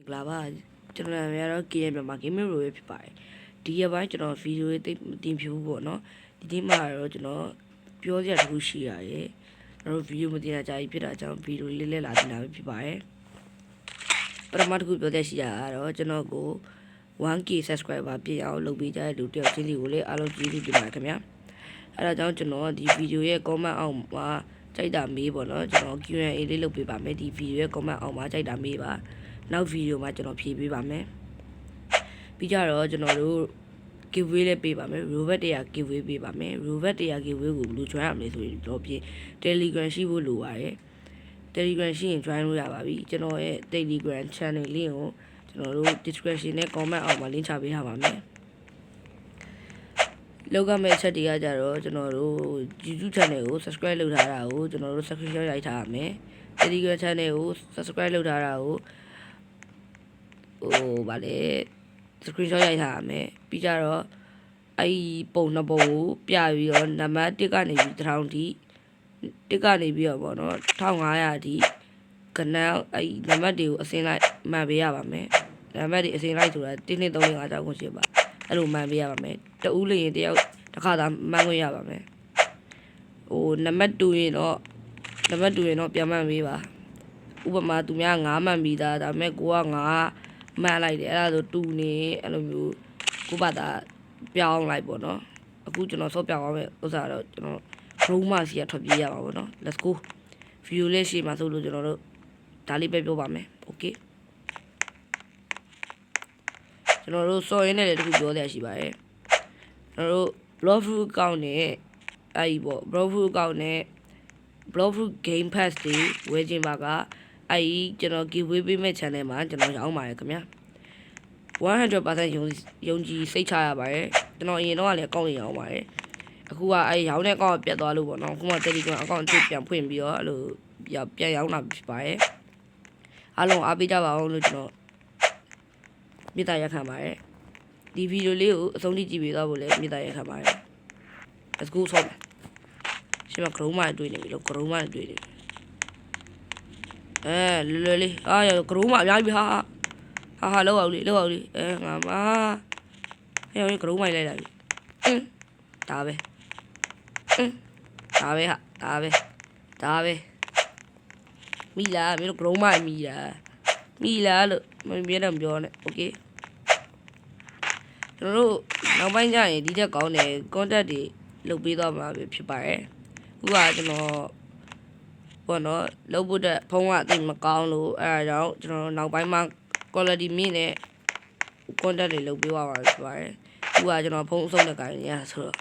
မင်္ဂလာပါကျွန်တော်နာမည်ကတော့ KM မြန်မာ Gaming Pro ပဲဖြစ်ပါတယ်ဒီရက်ပိုင်းကျွန်တော်ဗီဒီယိုလေးတိတ်မတင်ပြဘူးပေါ့နော်ဒီနေ့မှာတော့ကျွန်တော်ပြောစရာတစ်ခုရှိရတယ်ကျွန်တော်ဗီဒီယိုမတင်တာကြာပြီဖြစ်တာကြောင့်ဗီဒီယိုလေးလည်းလာတင်တာပဲဖြစ်ပါတယ်ပထမတစ်ခုပြောတဲ့ရှိတာကတော့ကျွန်တော်ကို 1k subscriber ပြည့်အောင်လုပ်ပေးကြတဲ့လူတယောက်ချင်းစီကိုလည်းအားလုံးကျေးဇူးတင်ပါတယ်ခင်ဗျာအဲဒါကြောင့်ကျွန်တော်ဒီဗီဒီယိုရဲ့ comment အောက်မှာကြိုက်တာမေးပေါ့နော်ကျွန်တော် Q&A လေးလုပ်ပေးပါမယ်ဒီဗီဒီယိုရဲ့ comment အောက်မှာကြိုက်တာမေးပါ နောက်ဗီဒီယိုမှာကျွန်တော်ဖြေပေးပါမယ်ပြီးကြတော့ကျွန်တော်တို့ giveaway လည်းပေးပါမယ် robot 100 giveaway ပေးပါမယ် robot 100 giveaway ကိုဘယ်လို join ရမလဲဆိုရင်တော့ပြင် Telegram ရှိဖို့လိုပါတယ် Telegram ရှိရင် join လို့ရပါပြီကျွန်တော်ရဲ့ Telegram channel link ကိုကျွန်တော်တို့ description နဲ့ comment အောက်မှာ link ချပေးထားပါမယ်လောက်ကမဲ့အချက်တွေကကြတော့ကျွန်တော်တို့ YouTube channel ကို subscribe လုပ်ထားတာကိုကျွန်တော်တို့ subscription ရိုက်ထားရမယ် Telegram channel ကို subscribe လုပ်ထားတာကို ဟိုဗာလေ screenshot ရိုက်ထားရမယ်ပြီးကြတော့အဲ့ဒီပုံနှစ်ပုံကိုပြပြီးတော့နံပါတ်1ကနေပြီး1000ထိ1ကနေပြီးတော့ပေါ့နော်1500အထိကနန်းအဲ့ဒီနံပါတ်တွေကိုအစင်းလိုက်မှန်ပေးရပါမယ်နံပါတ်တွေအစင်းလိုက်ဆိုတာ1 2 3 4 5 6 9 10ပါအဲ့လိုမှန်ပေးရပါမယ်တဦးလေးရင်တယောက်တစ်ခါသာမှန်ခွင့်ရပါမယ်ဟိုနံပါတ်2ရင်တော့နံပါတ်2ရင်တော့ပြန်မှန်ပေးပါဥပမာသူများ9မှန်ပြီးသားဒါပေမဲ့ကိုက9 မှန်လိုက်တယ်အဲ့ဒါဆိုတူနေအဲ့လိုမျိုးကိုဘာသာပြောင်းလိုက်ပေါ့နော်အခုကျွန်တော်ဆော့ပြောင်းအောင်ပဲဥစ္စာတော့ကျွန်တော် room မှာစီကထွက်ပြေးရပါပေါ့နော် let's go view လေးရှိမှဆိုလို့ကျွန်တော်တို့ဒါလေးပဲပြောပါမယ် okay ကျွန်တော်တို့စော်ရင်းနဲ့လည်းတခုပြောရရှိပါတယ်ကျွန်တော်တို့ blog fruit account နဲ့အဲ့ဒီပေါ့ blog fruit account နဲ့ blog fruit game pass တွေဝယ်ခြင်းပါက အဲ့ဒီကျွန်တော် giveaway ပေးမဲ့ channel မှာကျွန်တော်ရောင်းပါတယ်ခင်ဗျာ100%ယုံယုံကြည်စိတ်ချရပါတယ်ကျွန်တော်အရင်တော့လည်းအကောင့်တွေရောင်းပါတယ်အခုကအဲ့ရောင်းတဲ့အကောင့်ပြတ်သွားလို့ပေါ့နော်အခုမှ Telegram အကောင့်အသစ်ပြန်ဖွင့်ပြီးတော့အဲ့လိုပြန်ရောင်းတာဖြစ်ပါတယ်အားလုံးအားပေးကြပါအောင်လို့ကျွန်တော်မေတ္တာရက်ခံပါတယ်ဒီဗီဒီယိုလေးကိုအဆုံးထိကြည့်ပေးသွားဖို့လည်းမေတ္တာရက်ခံပါတယ် let's go ဆော့ရှင်းမ Chrome မှာတွေ့နေပြီလို့ Chrome မှာတွေ့နေပြီ အဲလွယ်လွယ်လေးအာရ Chrome မှာအများကြီးဟာဟာဟာလောက်အောင်လေးလောက်အောင်လေးအဲငါမဟဲ့ဟို Chrome မိုက်လိုက်တာပြီအင်းဒါပဲအင်းဒါပဲဟာဒါပဲဒါပဲမိလားမင်းတို့ Chrome မိုက်မိလားမိလားလို့မင်းပြောတော့မပြောနဲ့ okay ကျွန်တော်တို့နောက်ပိုင်းကျရင်ဒီတက်ကောင်းတယ် contact တွေလုပ်ပေးသွားမှာပဲဖြစ်ပါတယ်ခုကကျွန်တော် ဘောနော်လုပ်ဖို့တဲ့ဖုန်းကအသိမကောင်းလို့အဲဒါကြောင့်ကျွန်တော်နောက်ပိုင်းမှာ quality မြင့်တဲ့ contact တွေလုပ်ပေးသွားမှာဖြစ်ပါတယ်ခုကကျွန်တော်ဖုန်းအစုံနဲ့ကြိုင်နေရဆိုတော့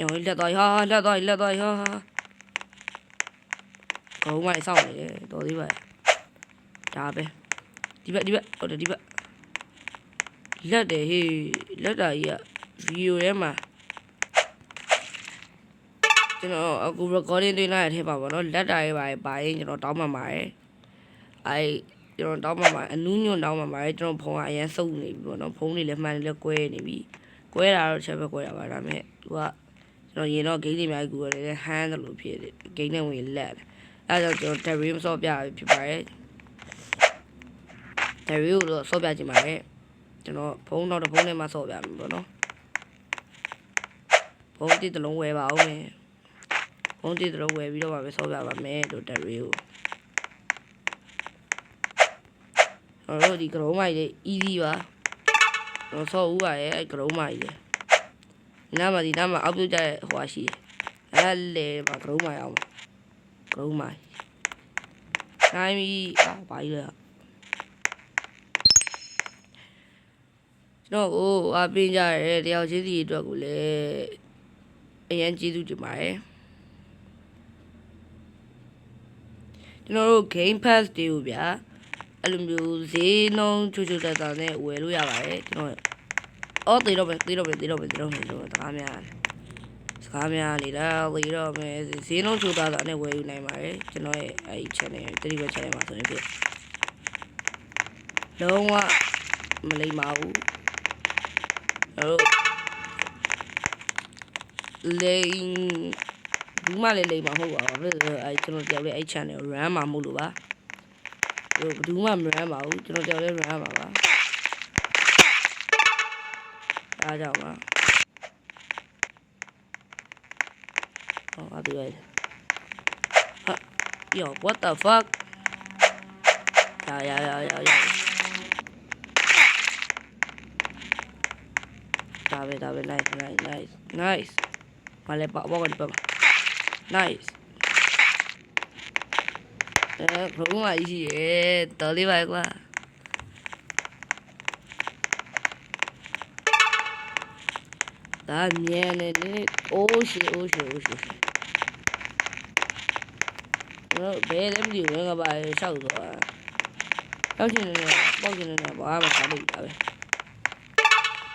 ရောလက်တော့ဟာလက်တော့လက်တော့ဟာကောင်းမိုက်ဆောင်နေတယ်တော်သေးပါဒါပဲဒီဘက်ဒီဘက်ဟုတ်တယ်ဒီဘက်လက်တယ်ဟေးလက်တာကြီးကဗီဒီယိုထဲမှာ ကျွန်တော်အခု recording တွေလိုက်ရထဲပါဗောနော်လက်တာရေးပါပါရင်ကျွန်တော်တောင်းမှပါတယ်အဲကျွန်တော်တောင်းမှပါအနူးညွန့်တောင်းမှပါတယ်ကျွန်တော်ဖုန်းကအရင်စုပ်နေပြီဗောနော်ဖုန်းတွေလည်းမှန်တယ်လည်းကွဲနေပြီကွဲတာတော့ချက်ပဲကွဲတာပါဒါပေမဲ့သူကကျွန်တော်ရင်တော့ဂိမ်းတွေအများကြီးကူရတယ်ဟန်းတယ်လို့ဖြစ်တယ်ဂိမ်းနဲ့ဝင်လက်တယ်အဲဒါကြောင့်ကျွန်တော် Terry မစော့ပြဖြစ်ပါတယ် Terry ကိုတော့စော့ပြချင်ပါတယ်ကျွန်တော်ဖုန်းတော့ဖုန်းထဲမှာစော့ပြမယ်ဗောနော်ဖုန်းတစ်တလုံးဝယ်ပါဦးမယ် ဖုန်းတစ်တလုံးဝယ်ပြီးတော့မှပဲစော့ပြပါမယ်လို့ Terry ကိုကျွန်တော်တို့ဒီကရုံးမိုက်လေး easy ပါကျွန်တော်စော့ဦးပါရဲ့အဲကရုံးမိုက်လေးနားမှာဒီနားမှာအောက်ပြုတ်ကြတဲ့ဟိုဟာရှိတယ်အဲလေမှာကရုံးမိုက်အောင်ကရုံးမိုက်နိုင်ပြီအာဘာကြီးလဲကျွန်တော်ကိုအပင်းကြရဲတယောက်ချင်းစီအတွက်ကိုလည်းအရင်ကျေးဇူးတင်ပါတယ် ကျွန်တော်တို့ game pass တွေကိုဗျာအဲ့လိုမျိုးဈေးနှုန်းချူချူတက်တက်နဲ့ဝယ်လို့ရပါတယ်ကျွန်တော်အော်တေတော့ပဲတေတော့ပဲတေတော့ပဲတေတော့ပဲကျွန်တော်တကားများစကားများနေတာတေတော့ပဲဈေးနှုန်းချူတက်တက်နဲ့ဝယ်ယူနိုင်ပါတယ်ကျွန်တော်ရဲ့အဲ့ဒီ channel 30 channel မှာဆိုရင်ပြလုံးဝမလိမ္မာဘူးအဲ့တော့လိန် ဘူးမှလည်းလိမ်မှာမဟုတ်ပါဘူးဘာဖြစ်လို့လဲအဲကျွန်တော်တယောက်လေးအဲ့ channel ကို run မှာမဟုတ်လို့ပါဟိုဘယ်သူမှမ run ပါဘူးကျွန်တော်တယောက်လေး run မှာပါအားကြောင့်ပါဟောအတူရဲ့ဟာ yo what the fuck ရရရရရဒါပဲဒါပဲ nice nice nice nice မလဲပေါ့ဘောကဒီပေါ့ nice အဲဘုံမကြီးရေတော်လေးပါကွာဒါမြန်နေနေအိုးရှိအိုးရှိအိုးရှိတော့ဘယ်လဲမသိဘူးငါပါရှောက်သွားရှောက်ချင်နေတယ်ပေါက်ချင်နေတယ်ဘာမှမထားလို့ဒါပဲ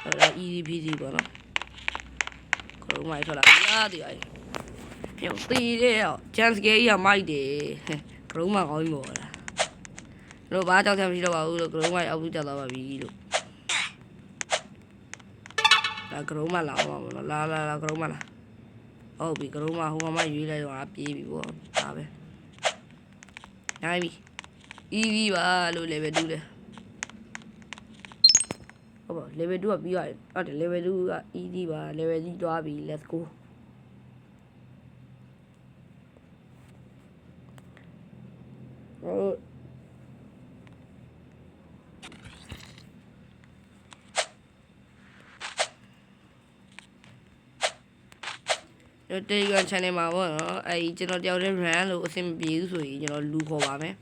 ဟိုဒါ easy peasy ပေါ့နော်ခရုံးမိုက်ထွက်လာရာဒီအိုင် ညောတီးတယ်ရော chance ကြီးရမိုက်တယ်ခရုံးမကောင်းပြီပေါ့လားတို့ဘာကြောက်ချက်မရှိတော့ပါဘူးလို့ခရုံးမိုက်အောက်ပြီးတက်သွားပါပြီလို့ဒါခရုံးမလာအောင်ပါဘောလာလာလာခရုံးမလာဟုတ်ပြီခရုံးမဟိုမှာရွေးလိုက်တော့ပြေးပြီပေါ့ဒါပဲနိုင်ပြီ easy ပါလို့ level 2လဲဟုတ်ပါ level 2ကပြီးရတယ်ဟုတ်တယ် level 2က easy ပါ level 3သွားပြီ let's go တ်ကျွန်တော် Telegram channel မှာပေါ့နော်အဲဒီကျွန်တော်တယောက်တည်း run လို့အဆင်မပြေဘူးဆိုရင်ကျွန်တော်လူခေါ်ပါမယ်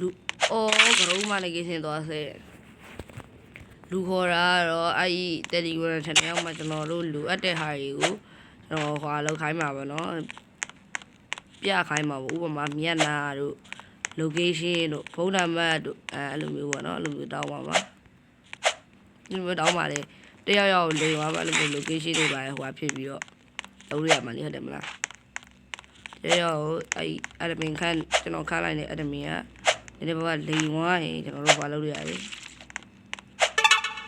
လူအော်ကရုံးမနေကင်းသွားစေလူခေါ်တာကတော့အဲဒီ Telegram channel မှာကျွန်တော်တို့လူအပ်တဲ့ဟာတွေကိုကျွန်တော်ဟွာလောက်ခိုင်းမှာပါနော် ပြခိုင်းမှာပေါ့ဥပမာမျက်နှာတို့ location တို့ဖုန်းနံပါတ်တို့အဲအဲ့လိုမျိုးပေါ့နော်အဲ့လိုမျိုးတောင်းပါပါဒီလိုတောင်းပါလေတယောက်ယောက်လိမ်ပါပါအဲ့လိုမျိုး location တွေပါဟိုဖြစ်ပြီးတော့လုပ်ရမှာလေဟုတ်တယ်မလားတယောက်အဲ့ admin ခန့်ကျွန်တော်ခန့်လိုက်တဲ့ admin ကဒီနေ့ဘာလိမ်သွားရင်ကျွန်တော်တို့ဘာလုပ်ရရလဲ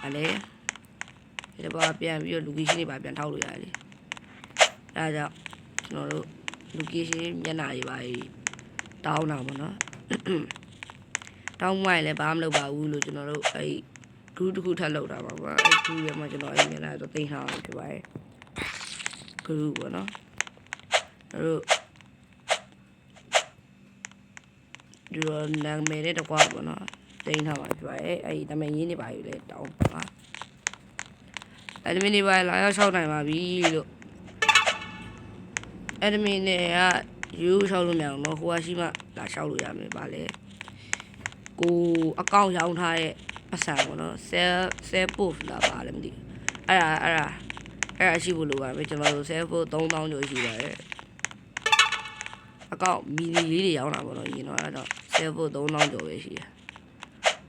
အဲ့လေဒီဘာပြန်ပြီးတော့ location တွေပါပြန်ထောက်လို့ရတယ်လေအဲဒါကြောင့်ကျွန်တော်တို့ location မျက်နှာတွေပါတောင်းတာပေါ့နော်တောင်းမှလည်းဘာမှမလုပ်ပါဘူးလို့ကျွန်တော်တို့အဲ့ group တစ်ခုထပ်လုပ်တာပါပါအဲ့ group ထဲမှာကျွန်တော်အဲ့မျက်နှာတော့တင်ထားအောင်ဖြစ်ပါတယ် group ပေါ့နော်အဲ့တို့ဒီတော့နာမည်နဲ့တကွာပေါ့နော်တင်ထားပါဖြစ်ပါတယ်အဲ့ဒီနာမည်ရင်းနေပါယူလဲတောင်းပါအဲ့ဒီမင်းနေပါလာရောက်ရှောက်နိုင်ပါပြီလို့ admin နဲ့ကယူရှောက်လို့မရအောင်တော့ဟိုကရှိမှလာရှောက်လို့ရမယ်ပါလေကိုအကောင့်ရောင်းထားတဲ့ပတ်စံပေါ့နော် sell sell post လာပါလည်းမသိဘူးအဲ့ဒါအဲ့ဒါအဲ့ဒါရှိဖို့လိုပါမယ်ကျွန်တော်တို့ sell post 3000ကျော်ရှိပါတယ်အကောင့်မီလီလေးတွေရောင်းတာပေါ့နော်ရင်တော့အဲ့တော့ sell post 3000ကျော်ပဲရှိတယ်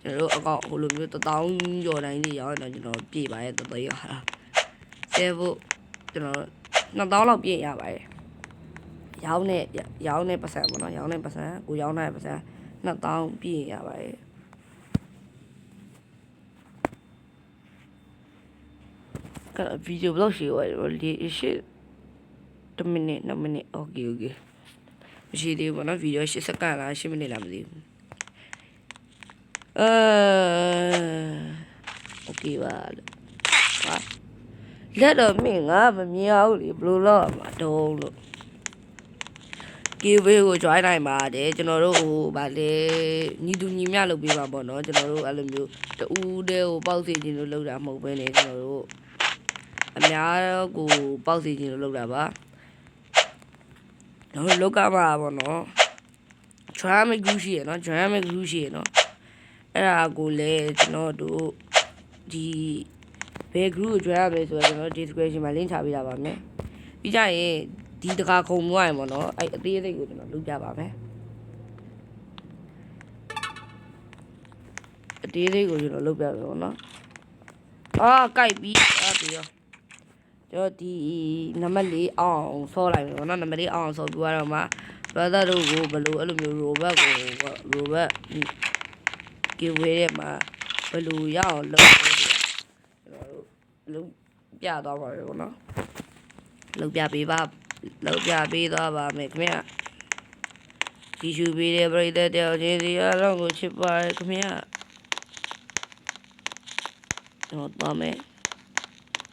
ကျွန်တော်တို့အကောင့်ဟိုလိုမျိုး1000ကျော်တိုင်းတွေရောင်းရင်တော့ကျွန်တော်ပြေးပါရဲ့တသိန်းရတာ sell post ကျွန်တော်2000လောက်ပြည့်ရပါတယ် ရောင်းတဲ့ရောင်းတဲ့ပတ်စံပေါ့နော်ရောင်းတဲ့ပတ်စံကိုရောင်းတဲ့ပတ်စံ2000ပြည့်ရပါတယ်ကဗီဒီယိုဘလော့ရှိရတော့လေရှိ1မိနစ်2မိနစ်โอเคโอเคမရှိသေးဘူးပေါ့နော်ဗီဒီယို10စက္ကန့်လား10မိနစ်လားမသိဘူးအဲโอเคပါလို့ဟာလက်တော့မင်းငါမမြင်အောင်လေဘယ်လိုလုပ်ရမှာတုံးလို့ giveaway ကို join နိုင်ပါတယ်ကျွန်တော်တို့ဟိုဗာလေညီတူညီမျှလုပ်ပေးပါပေါ့နော်ကျွန်တော်တို့အဲ့လိုမျိုးတူးတဲ့ကိုပေါက်စီခြင်းလို့လုပ်တာမဟုတ်ဘဲねကျွန်တော်တို့အများကိုပေါက်စီခြင်းလို့လုပ်တာပါကျွန်တော်လောက်ကမှာပေါ့နော် dynamic group ရှိရနော် dynamic group ရှိရနော်အဲ့ဒါကိုလည်းကျွန်တော်တို့ဒီဘယ် group ကို join ရမလဲဆိုတော့ကျွန်တော် description မှာ link ချပေးတာပါမယ်ပြီးကြရင် ဒီတကာခုံမွိုင်းပေါ့နော်အဲ့အသေးစိတ်ကိုကျွန်တော်လုပ်ပြပါမယ်အသေးစိတ်ကိုကျွန်တော်လုပ်ပြမယ်ပေါ့နော်အာကြိုက်ပြီးအာပြီးရောကျွန်တော်ဒီနံပါတ်၄အောင်ဆောလိုက်မယ်ပေါ့နော်နံပါတ်၄အောင်ဆောပြီးတော့မှ brother တို့ကိုဘယ်လိုအဲ့လိုမျိုး robot ကို robot giveaway ထဲမှာဘယ်လိုရအောင်လုပ်လဲကျွန်တော်တို့ပြသွားပါမယ်ပေါ့နော်လောက်ပြပေးပါ လောက်ပြပေးသွားပါမယ်ခင်ဗျာဒီရှူပေးတဲ့ပရိသတ်တယောက်ချင်းစီအားလုံးကိုချစ်ပါရခင်ဗျာတော့ပါမယ်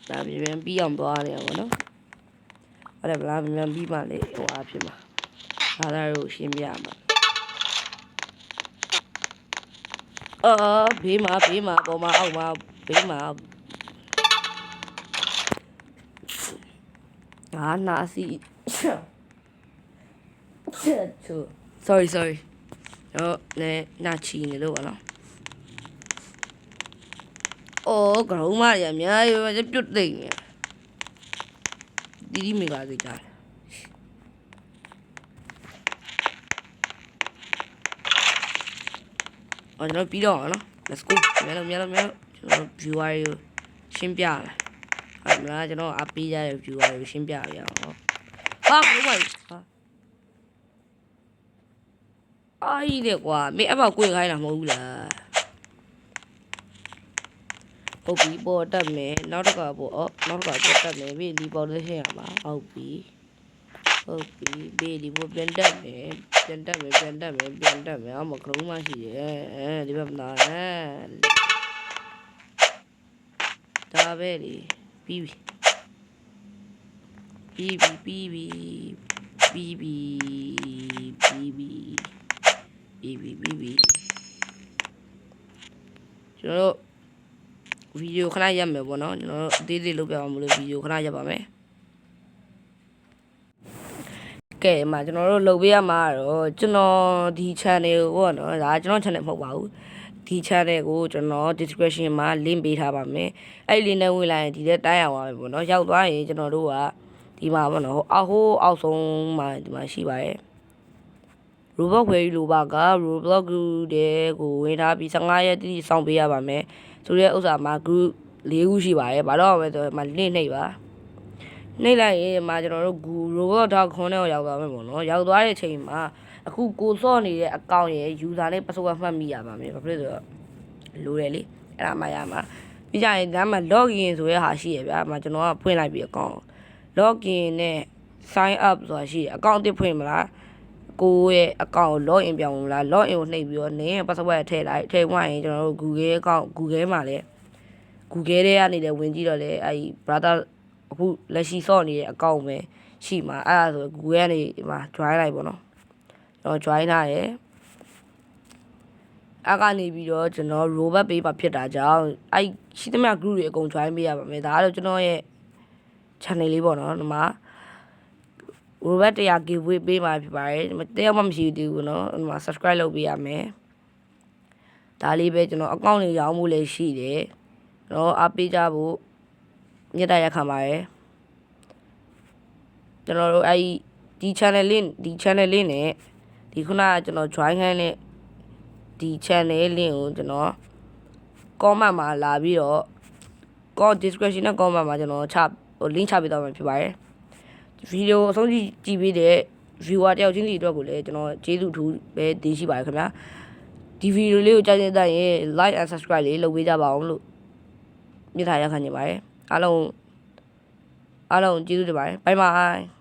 ဒါပြန်ပြန်ပြီးအောင်သွားရတယ်ပေါ့နော်အဲ့ဒါဗလားပြန်ပြန်ပြီးမှလေဟိုအားဖြစ်မှာဒါသာတို့ရှင်းပြမှာအော်ဘေးမှာဘေးမှာပေါ်မှာအောက်မှာဘေးမှာ ငါနာစီချက်ချူ sorry sorry တော့လည်းနာချီနေလို့ပါနော်အော်ကရုံးမရအများကြီးပဲပြုတ်သိမ့်နေဒီဒီမိကသိကြတယ်အော်ကျွန်တော်ပြီးတော့အောင်နော် let's go မြန်လို့မြန်လို့မြန်လို့ကျွန်တော် viewer ကိုရှင်းပြလိုက် အဲ့မလားကျွန်တော်အပေးရတဲ့ viewer ကိုရှင်းပြရအောင်ဟာဘုမကြီးဟာအာကြီးလေကွာမင်းအမောက်ကိုယ်ခိုင်းတာမဟုတ်ဘူးလားဟုတ်ပြီပေါ်တက်မယ်နောက်တစ်ခါပေါ်အော်နောက်တစ်ခါပေါ်တက်မယ်ပြီးဒီပေါ်လေးရှင်းရမှာဟုတ်ပြီဟုတ်ပြီပြီးဒီပေါ်ပြန်တက်မယ်ပြန်တက်မယ်ပြန်တက်မယ်ပြန်တက်မယ်အမကရုံးမရှိတယ်အဲဒီဘက်မှာအဲဒါပဲလေ ပြီးပြီပြီးပြီပြီးပြီပြီးပြီပြီးပြီပြီးပြီပြီးပြီကျွန်တော်တို့ဗီဒီယိုခဏရပ်မယ်ပေါ့နော်ကျွန်တော်တို့အသေးသေးလုပ်ပြအောင်မလို့ဗီဒီယိုခဏရပ်ပါမယ်ကဲမှာကျွန်တော်တို့လုပ်ပေးရမှာတော့ကျွန်တော်ဒီ channel ကိုပေါ့နော်ဒါကျွန်တော် channel မဟုတ်ပါဘူး ဒီ channel ကိုကျွန်တော် description မှာ link ပေးထားပါမယ်အဲ့ link နဲ့ဝင်လာရင်ဒီထဲတိုင်းအောင်ပါမယ်ပေါ့နော်ရောက်သွားရင်ကျွန်တော်တို့ကဒီမှာပေါ့နော်အဟိုးအောက်ဆုံးမှာဒီမှာရှိပါတယ် Roblox ခွဲယူလိုပါက Roblox group တဲ့ကိုဝင်ထားပြီး15ရက်တိတိစောင့်ပေးရပါမယ်ဆိုတဲ့ဥစ္စာမှာ group ၄ခုရှိပါတယ်ဘာလို့အောင်လဲဆိုတော့ဒီမှာ link နှိပ်ပါနှိပ်လိုက်ရင်ဒီမှာကျွန်တော်တို့ group roblox.com နဲ့ရောက်သွားမယ်ပေါ့နော်ရောက်သွားတဲ့အချိန်မှာ အခုကိုစော့နေတဲ့အကောင့်ရဲ့ user နဲ့ password မှတ်မိရပါမယ်ဘာဖြစ်လို့လဲဆိုတော့လိုတယ်လေအဲ့ဒါမှရမှာပြီးကြရင်ဒါမှ login ဆိုတဲ့ဟာရှိရဗျာအမှကျွန်တော်ကဖွင့်လိုက်ပြီးအကောင့် login နဲ့ sign up ဆိုတာရှိတယ်အကောင့်တစ်ဖွင့်မလားကိုယ့်ရဲ့အကောင့်ကို login ပြောင်းမလား login ကိုနှိပ်ပြီးတော့နင်းရဲ့ password ထည့်လိုက်ထည့်ဝင်ရင်ကျွန်တော်တို့ Google အကောင့် Google မှာလည်း Google ထဲကနေလည်းဝင်ကြည့်တော့လေအဲဒီ brother အခုလက်ရှိစော့နေတဲ့အကောင့်ပဲရှိမှာအဲ့ဒါဆို Google ကနေဒီမှာ join လိုက်ပေါ့နော်ကျွန် တော် join ထားတယ်အကနေပြီးတော့ကျွန်တော် robot ပေးပါဖြစ်တာကြောင့်အဲ့ရှိသမျှ group တွေအကုန် join ပေးရပါမယ်ဒါကတော့ကျွန်တော်ရဲ့ channel လေးပေါ့နော်ဒီမှာ robot 100 giveaway ပေးมาဖြစ်ပါတယ်ဒီမှာတယောက်မှမရှိသေးဘူးနော်ဒီမှာ subscribe လုပ်ပေးရမယ်ဒါလေးပဲကျွန်တော် account တွေရောင်းမှုလည်းရှိတယ်တော့အားပေးကြဖို့မြတ်တရခံပါတယ်ကျွန်တော်တို့အဲဒီဒီ channel link ဒီ channel link နဲ့ ဒီခုနကကျွန်တော် join ခိုင်းတဲ့ဒီ channel link ကိုကျွန်တော် comment မှာလာပြီးတော့ comment description နဲ့ comment မှာကျွန်တော်ချဟို link ချပေးတော့မှာဖြစ်ပါတယ်ဗီဒီယိုအဆုံးကြည့်ကြည့်ပေးတဲ့ viewer တယောက်ချင်းစီအတွက်ကိုလည်းကျွန်တော်ကျေးဇူးထူးပဲတင်ရှိပါတယ်ခင်ဗျာဒီဗီဒီယိုလေးကိုကြိုက်တဲ့ရင် like and subscribe လေးလုပ်ပေးကြပါအောင်လို့မြစ်ထားရခံနေပါတယ်အားလုံးအားလုံးကျေးဇူးတင်ပါတယ်ဘိုင်ဘိုင်